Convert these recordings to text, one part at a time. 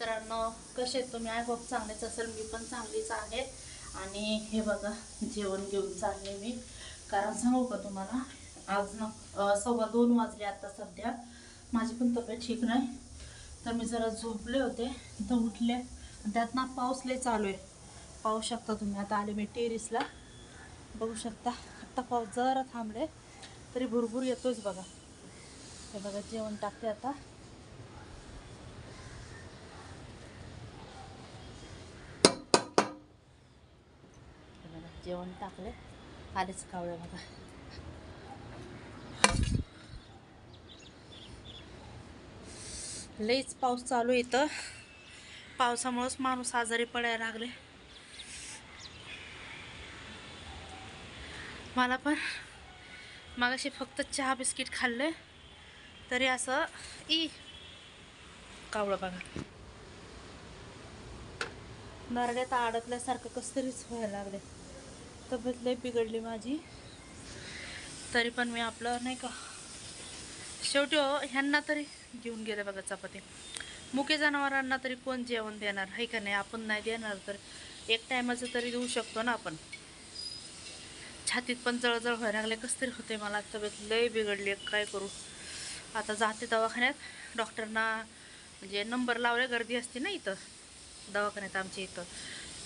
मित्रांनो कसे आहेत तुम्ही? आय होप चांगलेच असेल. मी पण चांगलीच आहे. आणि हे बघा जेवण घेऊन चालले मी. कारण सांगू का तुम्हाला? आज ना सव्वा दोन वाजले आता सध्या. माझी पण तब्येत ठीक नाही. तर मी जरा झोपले होते. तर उठले. त्यात ना पाऊस लय चालू आहे. पाहू शकता तुम्ही. आता आले मी टेरिसला. बघू शकता. आत्ता पाऊस जरा थांबले. तरी भरपूर येतोच बघा. हे बघा जेवण टाकते आता हे बघा जेवण टाकले आलेच कावळे बघा लईच पाऊस चालू इथं पावसामुळंच माणूस आजारी पडायला लागले मला पण मागाशी फक्त चहा बिस्किट खाल्ले तरी असं ई कावळं बघा नरड्यात अडकल्यासारखं कसं तरीच व्हायला लागले तब्येत लई बिघडली माझी. तरी पण मी आपलं नाही का शेवटी हो, ह्यांना तरी घेऊन गेले बघा चपाती. मुके जनावरांना तरी कोण जेवण देणार? आहे का नाही? आपण नाही देणार तर एक टायमाचं तरी देऊ शकतो ना आपण. छातीत पण जळजळ व्हायला लागले. कसं तरी होते मला तब्येत लय बिघडली. काय करू? आता जाते दवाखान्यात. डॉक्टरना म्हणजे नंबर लावले. गर्दी असते ना इथं. दवाखान्यात आमच्या इथं.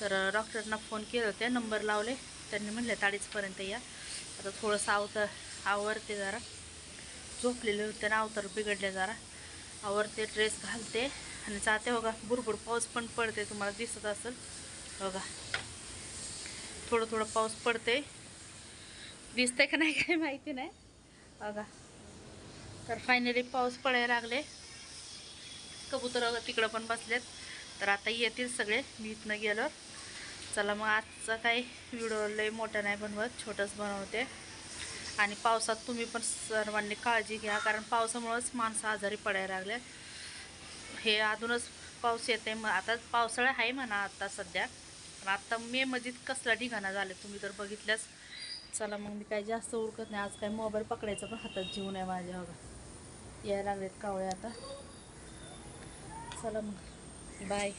तर डॉक्टरना फोन केले. होते नंबर लावले. त्यांनी म्हणलं अडीचपर्यंत या. आता थोडंसं आवतर आवरते जरा. झोपलेले होते ना अवतर बिघडले जरा. आवरते ड्रेस घालते आणि जाते बघा. भुरभुर पाऊस पण पडते तुम्हाला दिसत असेल. बघा. थोडं थोडं पाऊस पडते. दिसतंय का नाही काही माहिती नाही. बघा. तर फायनली पाऊस पडायला लागले. कबूतर तिकडं पण बसलेत. तर आता येतील सगळे. मी इथनं गेल्यावर. चला मग आजचा काही व्हिडिओ लय मोठा नाही बनवत छोटंच बनवते. आणि पावसात तुम्ही पण सर्वांनी काळजी घ्या कारण पावसामुळंच माणसं आजारी पडायला लागले हे अजूनच पाऊस येते मग आता पावसाळा आहे म्हणा आत्ता सध्या. पण आत्ता मे मधीत कसला ठिकाणा झाले तुम्ही तर बघितल्यास चला मग मी काही जास्त उरकत नाही आज काय मोबाईल पकडायचं पण हातात जीव नाही माझ्या बघा. यायला लागलेत कावळे आता. चला मग. बाय.